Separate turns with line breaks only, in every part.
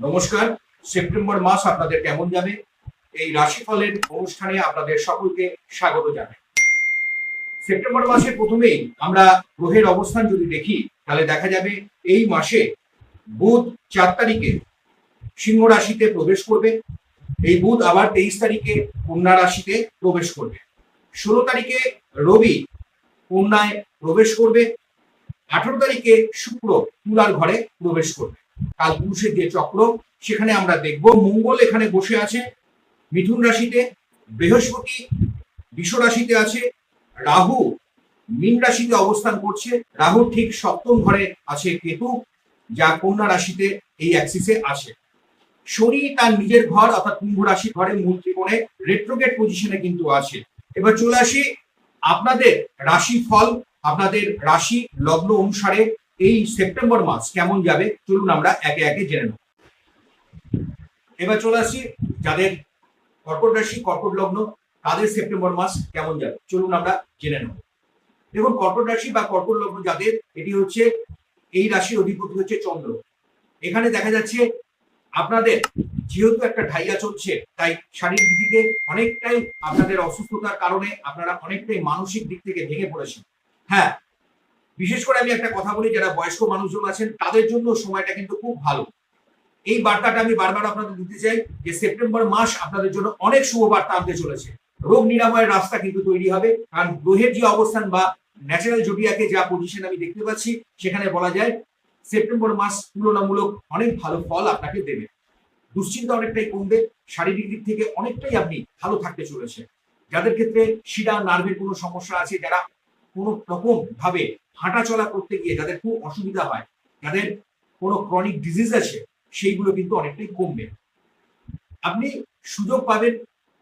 নমস্কার। সেপ্টেম্বর মাস আপনাদের কেমন যাবে? এই রাশিফলের অনুষ্ঠানে আপনাদের সকলকে স্বাগত জানাই। সেপ্টেম্বর মাসের প্রথমেই আমরা গ্রহের অবস্থান যদি দেখি, তাহলে দেখা যাবে এই মাসে বুধ চার তারিখে সিংহ রাশিতে প্রবেশ করবে। এই বুধ আবার তেইশ তারিখে কন্যা রাশিতে প্রবেশ করবে। ষোলো তারিখে রবি কন্যায় প্রবেশ করবে। আঠারো তারিখে শুক্র তুলার ঘরে প্রবেশ করবে। কাল পুরুষের যে চক্র, সেখানে আমরা দেখব। মঙ্গল এখানে বসে আছে, মিথুন রাশিতে, বৃহস্পতি বিষ রাশিতে আছে, রাহু মীন রাশিতে অবস্থান করছে। রাহু ঠিক সপ্তম ঘরে আছে কেতু, যা কন্যা রাশিতে এই অ্যাক্সিসে আছে। শনি তার নিজের ঘর, অর্থাৎ কুম্ভ রাশি ঘরে মূল ত্রিকোণে রেট্রোগেট পজিশনে কিন্তু আছে। এবার চলে আসি আপনাদের রাশি ফল আপনাদের রাশি লগ্ন অনুসারে। এই সেপ্টেম্বর মাস কেমন যাবে? চলুন আমরা একে একে জেনে নেব। এবার চলে আসি যাদের কর্কট রাশি, কর্কট লগ্ন, তাদের সেপ্টেম্বর মাস কেমন যাবে? চলুন আমরা জেনে নেব। দেখুন, কর্কট রাশি বা কর্কট লগ্ন যাদের, এটি হচ্ছে, এই রাশির অধিপতি হচ্ছে চন্দ্র। এখানে দেখা যাচ্ছে, আপনাদের যেহেতু একটা ঢাইয়া চলছে, তাই শারীরিক দিকে অনেকটাই আপনাদের অসুস্থতার কারণে আপনারা অনেকটাই মানসিক দিক থেকে ভেঙে পড়েছেন। হ্যাঁ বিশেষ করে আমি একটা কথা বলি, যারা বয়স্ক মানুষজন আছেন, তাদের জন্য সময়টা কিন্তু খুব ভালো। এই বার্তাটা আমি বারবার আপনাদের দিতে চাই যে সেপ্টেম্বর মাস আপনাদের জন্য অনেক শুভ বার্তা আনতে চলেছে। রোগ নিরাময়ের রাস্তা কিন্তু তৈরি হবে, কারণ গ্রহের যে অবস্থান বা ন্যাচারাল জোডিয়াকে যা পজিশন আমি দেখতে পাচ্ছি, সেখানে বলা যায় সেপ্টেম্বর মাস তুলনামূলক অনেক ভালো ফল আপনাকে দেবে। দুশ্চিন্তা অনেকটাই কমবে, শারীরিক দিক থেকে অনেকটাই আপনি ভালো থাকতে চলেছে যাদের ক্ষেত্রে শিরা, নার্ভের কোনো সমস্যা আছে, যারা কোনো রকম ভাবে হাঁটা চলা করতে গিয়ে যাদের খুব অসুবিধা হয়, যাদের কোনো ক্রনিক ডিজিজ আছে, সেইগুলো কিন্তু অনেকটাই কমবে। আপনি সুযোগ পাবেন,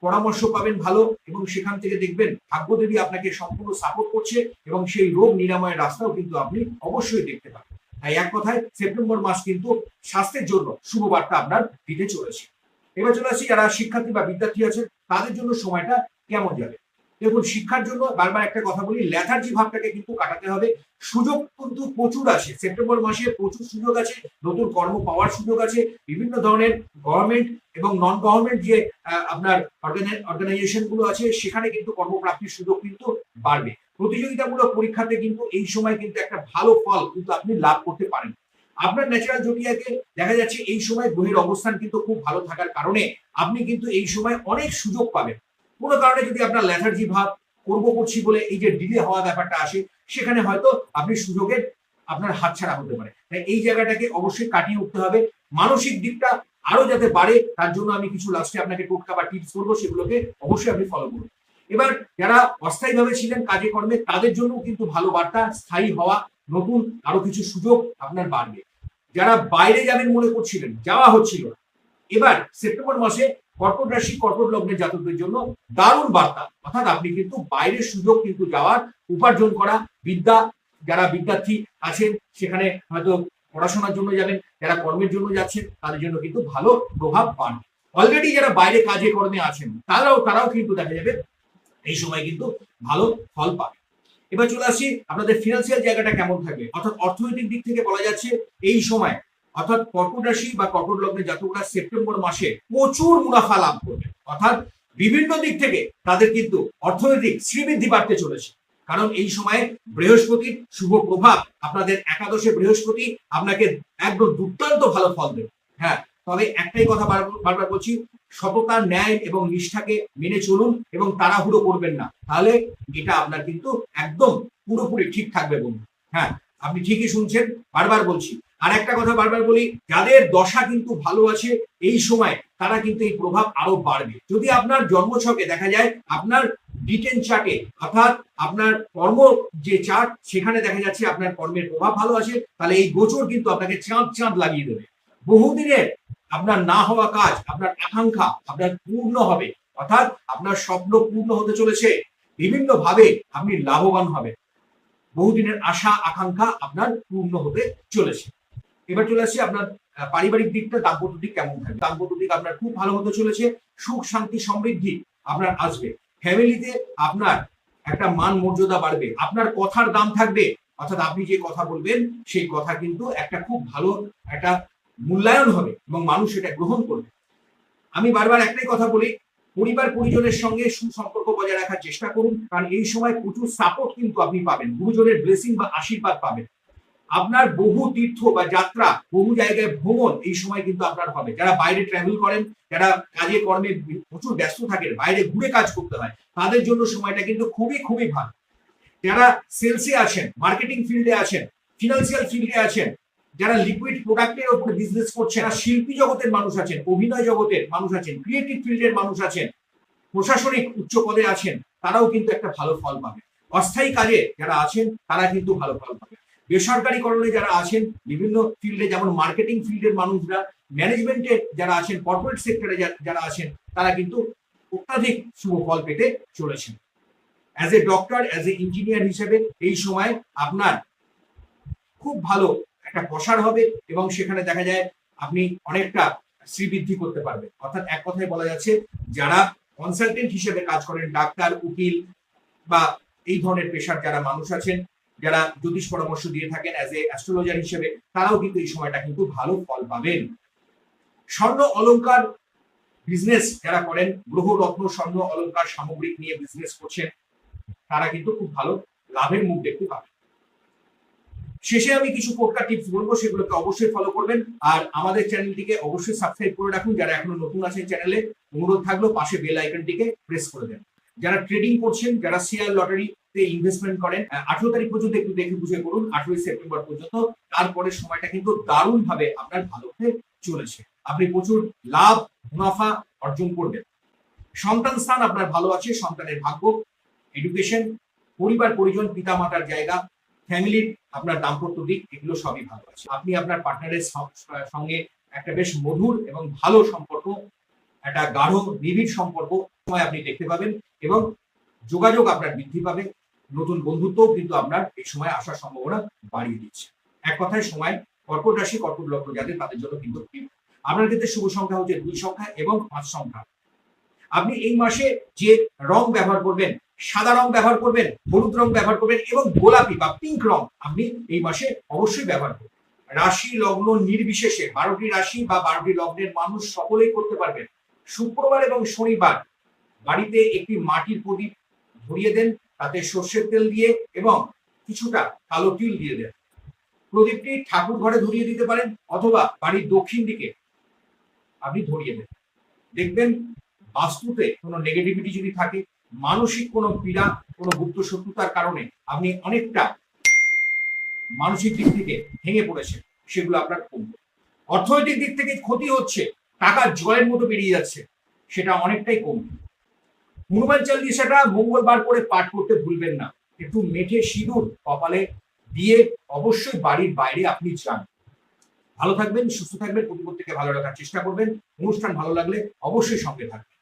পরামর্শ পাবেন ভালো এবং সেখান থেকে দেখবেন ভাগ্যদেবী আপনাকে সম্পূর্ণ সাপোর্ট করছে এবং সেই রোগ নিরাময়ের রাস্তাও কিন্তু আপনি অবশ্যই দেখতে পাবেন। তাই এক কথায় সেপ্টেম্বর মাস কিন্তু স্বাস্থ্যের জন্য শুভ বার্তা আপনার দিতে চলেছে। এবার চলে আসি যারা শিক্ষার্থী বা বিদ্যার্থী আছে তাদের জন্য সময়টা কেমন যাবে? দেখুন, শিক্ষার জন্য বারবার একটা কথা বলি ল্যাথার্জি ভাবটাকে কিন্তু কাটাতে হবে। সুযোগ কিন্তু প্রচুর আছে। সেপ্টেম্বর মাসে প্রচুর সুযোগ আছে, নতুন কর্ম পাওয়ার সুযোগ আছে। বিভিন্ন ধরনের গভর্নমেন্ট এবং নন গভর্নমেন্ট যে আপনার অর্গানাইজেশনগুলো আছে, সেখানে কিন্তু কর্মপ্রাপ্তির সুযোগ কিন্তু বাড়বে। প্রতিযোগিতামূলক পরীক্ষাতে কিন্তু এই সময় কিন্তু একটা ভালো ফল কিন্তু আপনি লাভ করতে পারেন। আপনার ন্যাচারাল জটিয়াকে দেখা যাচ্ছে, এই সময় গ্রহের অবস্থান কিন্তু খুব ভালো থাকার কারণে আপনি কিন্তু এই সময় অনেক সুযোগ পাবেন। কোনো কারণে যদি আপনার ল্যাথার্জি ভাব করব করছি বলে এই যে ডিলে হওয়া ব্যাপারটা আসে, সেখানে হয়তো আপনি সুযোগের আপনার হাতছাড়া হতে পারে। তাই এই জায়গাটাকে অবশ্যই কাটিয়ে উঠতে হবে। মানসিক দিকটা আরও যাতে বাড়ে, তার জন্য আমি কিছু লাস্টে আপনাকে টোটকা বা টিপস করব সেগুলোকে অবশ্যই আপনি ফলো করুন। এবার যারা অস্থায়ীভাবে ছিলেন কাজে কর্মে, তাদের জন্য কিন্তু ভালো বার্তা, স্থায়ী হওয়া, নতুন আরও কিছু সুযোগ আপনার বাড়বে। যারা বাইরে যাবেন মনে করছিলেন, যাওয়া হচ্ছিল, এবার সেপ্টেম্বর মাসে কর্কট রাশি, কর্কট লগ্নের জাতকদের জন্য দারুণ বার্তা। অর্থাৎ আপনি কিন্তু বাইরের সুযোগ কিন্তু যাওয়ার, উপার্জন করা, বিদ্যা, যারা বিদ্যার্থী আছেন, সেখানে হয়তো পড়াশোনার জন্য যাবেন, যারা কর্মের জন্য যাচ্ছেন, তাদের জন্য কিন্তু ভালো প্রভাব পান অলরেডি যারা বাইরে কাজে কর্মে আছেন, তারাও তারাও কিন্তু দেখা যাবে, এই সময় কিন্তু ভালো ফল পাবে। এবার চলে আসি, আপনাদের ফিনান্সিয়াল জায়গাটা কেমন থাকবে? অর্থাৎ অর্থনৈতিক দিক থেকে বলা যাচ্ছে, এই সময় অর্থাৎ কর্কট রাশি বা কর্কট লগ্নের জাতকরা সেপ্টেম্বর মাসে প্রচুর মুনাফা লাভ করবে। অর্থাৎ বিভিন্ন দিক থেকে তাদের কিন্তু অর্থনৈতিক শ্রীবৃদ্ধি বাড়তে চলেছে। কারণ এই সময়ে বৃহস্পতির শুভ প্রভাব আপনাদের একাদশে বৃহস্পতি আপনাকে একদম দুর্দান্ত ভালো ফল দেবে। হ্যাঁ তবে একটাই কথা বার- বারবার বলছি, সততা, ন্যায় এবং নিষ্ঠাকে মেনে চলুন এবং তাড়াহুড়ো করবেন না। তাহলে এটা আপনার কিন্তু একদম পুরোপুরি ঠিক থাকবে বন্ধু। হ্যাঁ আপনি ঠিকই শুনছেন, বারবার বলছি আর একটা কথা বারবার বলি, যাদের দশা কিন্তু ভালো আছে, এই সময় তারা কিন্তু এই প্রভাব আরও বাড়বে। যদি আপনার জন্মছকে দেখা যায়, আপনার ডিটেন চার্টে অর্থাৎ আপনার কর্ম যে চার্ট সেখানে দেখা যাচ্ছে আপনার কর্মের প্রভাব ভালো আছে, তাহলে এই গোচর কিন্তু আপনাকে চাঁদ চাঁদ লাগিয়ে দেবে। বহুদিনের আপনার না হওয়া কাজ, আপনার আকাঙ্ক্ষা, আপনার পূর্ণ হবে, অর্থাৎ আপনার স্বপ্ন পূর্ণ হতে চলেছে বিভিন্ন ভাবে আপনি লাভবান হবেন। বহুদিনের আশা, আকাঙ্ক্ষা আপনার পূর্ণ হতে চলেছে। এবার চলে আসছি আপনার পারিবারিক দিকটা, দাম্পত্য দিক কেমন থাকবে দাম্পত্য দিক আপনার খুব ভালো হতে চলেছে, সুখ, শান্তি, সমৃদ্ধি আপনার আসবে। ফ্যামিলিতে আপনার একটা মান মর্যাদা বাড়বে, আপনার কথার দাম থাকবে, অর্থাৎ আপনি যে কথা বলবেন, সেই কথা কিন্তু একটা খুব ভালো একটা মূল্যায়ন হবে এবং মানুষ এটা গ্রহণ করবে। আমি বারবার একটাই কথা বলি, পরিবার পরিজনের সঙ্গে সুসম্পর্ক বজায় রাখার চেষ্টা করুন, কারণ এই সময় প্রচুর সাপোর্ট কিন্তু আপনি পাবেন, গুরুজনের ব্লেসিং বা আশীর্বাদ পাবেন। আপনার বহু তীর্থ বা যাত্রা, বহু জায়গায় ভ্রমণ, এই সময় কিন্তু আপনার হবে। যারা বাইরে ট্রাভেল করেন, যারা কাজে কর্মে প্রচুর ব্যস্ত থাকেন, বাইরে ঘুরে কাজ করতে হয়, তাদের জন্য সময়টা কিন্তু খুবই খুবই ভালো। যারা সেলসে আছেন মার্কেটিং ফিল্ডে আছেন ফিনান্সিয়াল ফিল্ডে আছেন, যারা লিকুইড প্রোডাক্টের উপর বিজনেস করছেন, যারা শিল্পী জগতের মানুষ আছেন, অভিনয় জগতের মানুষ আছেন ক্রিয়েটিভ ফিল্ডের মানুষ আছেন, প্রশাসনিক উচ্চ পদে আছেন, তারাও কিন্তু একটা ভালো ফল পাবে অস্থায়ী কাজে যারা আছেন, তারা কিন্তু ভালো ফল পাবে বেসরকারিকরণে যারা আছেন, বিভিন্ন ফিল্ডে যেমন মার্কেটিং ফিল্ডের মানুষরা ম্যানেজমেন্টে যারা আছেন কর্পোরেট সেক্টরে যারা আছেন, তারা কিন্তু অত্যাধিক শুভ ফল পেতে চলেছেন। As a doctor as a engineer হিসেবে এই সময় আপনার খুব ভালো একটা প্রসার হবে এবং সেখানে দেখা যায় আপনি অনেকটা শ্রীবৃদ্ধি করতে পারবেন। অর্থাৎ এক কথায় বলা যাচ্ছে, যারা কনসালটেন্ট হিসেবে কাজ করেন, ডাক্তার, উকিল বা এই ধরনের পেশার যারা মানুষ আছেন যারা জ্যোতিষ পরামর্শ দিয়ে থাকেন অ্যাজ এ অ্যাস্ট্রোলজার হিসেবে, তারাও কিন্তু এই সময়টা কিন্তু ভালো ফল পাবেন। স্বর্ণ অলংকার বিজনেস যারা করেন, গ্রহ, রত্ন, স্বর্ণ অলংকার সামগ্রিক নিয়ে বিজনেস করছেন, তারা কিন্তু খুব ভালো লাভের মুখ দেখতে পাবেন। শেষে আমি কিছু পোটকা টিপস বলব, সেগুলোকে অবশ্যই ফলো করবেন। আর আমাদের চ্যানেলটিকে অবশ্যই সাবস্ক্রাইব করে রাখুন। যারা এখনও নতুন আছেন চ্যানেলে অনুরোধ থাকল, পাশে বেল আইকনটিকে প্রেস করে দেন। যারা ট্রেডিং করছেন, যারা শেয়ার লটারিতে ইনভেস্টমেন্ট করেন। আঠেরো তারিখ পর্যন্ত একটু দেখে বুঝে করুন, আঠেরোই সেপ্টেম্বর পর্যন্ত। তারপরে সময়টা কিন্তু দারুণ ভাবে আপনার ভালো হতে চলেছে। আপনি প্রচুর লাভ, মুনাফা অর্জন করবেন। সন্তান স্থান আপনার ভালো আছে, সন্তানের ভাগ্য এডুকেশন পরিবার, পরিজন পিতা মাতার জায়গা ফ্যামিলির আপনার দাম্পত্য দিক, এগুলো সবই ভালো আছে। আপনি আপনার পার্টনারের সঙ্গে একটা বেশ মধুর এবং ভালো সম্পর্ক, একটা গাঢ়, নিবিড় সম্পর্ক সময় আপনি দেখতে পাবেন এবং যোগাযোগ আপনার বৃদ্ধি পাবে। নতুন বন্ধুত্বও কিন্তু আপনার এই সময় আসার সম্ভাবনা বাড়িয়ে দিচ্ছে। এক কথায় সময় কর্কট রাশি, কর্কট লগ্ন যাদের, তাদের জন্য কিন্তু আপনার ক্ষেত্রে শুভ সংখ্যা হচ্ছে দুই সংখ্যা এবং পাঁচ সংখ্যা। আপনি এই মাসে যে রং ব্যবহার করবেন, সাদা রং ব্যবহার করবেন, হলুদ রং ব্যবহার করবেন এবং গোলাপি বা পিঙ্ক রং আপনি এই মাসে অবশ্যই ব্যবহার করবেন। রাশি লগ্ন নির্বিশেষে, বারোটি রাশি বা বারোটি লগ্নের মানুষ সকলেই করতে পারবেন। শুক্রবার এবং শনিবার বাড়িতে একটি মাটির প্রদীপ ধরিয়ে দেন তাতে সর্ষের তেল দিয়ে এবং কিছুটা কালো তিল দিয়ে দেন। প্রদীপটি ঠাকুর ঘরে ধরিয়ে দিতে পারেন অথবা বাড়ির দক্ষিণ দিকে আপনি ধরিয়ে দেন। দেখবেন বাস্তুতে কোনো নেগেটিভিটি যদি থাকে, মানসিক কোনো পীড়া, কোনো গুপ্ত শত্রুতার কারণে আপনি অনেকটা মানসিক দিক থেকে ভেঙে পড়েছেন, সেগুলো আপনার কমবে। অর্থনৈতিক দিক থেকে ক্ষতি হচ্ছে, টাকা জলের মতো বেরিয়ে যাচ্ছে, সেটা অনেকটাই কমবে। হনুমান চালিশাটা মঙ্গলবার করে পাঠ করতে ভুলবেন না। একটু মেঠে সিঁদুর, কপালে দিয়ে অবশ্যই বাড়ির বাইরে আপনি যান। ভালো থাকবেন, সুস্থ থাকবেন প্রতিপত্তিকে ভালো রাখার চেষ্টা করবেন। অনুষ্ঠান ভালো লাগলে অবশ্যই সঙ্গে থাকবেন।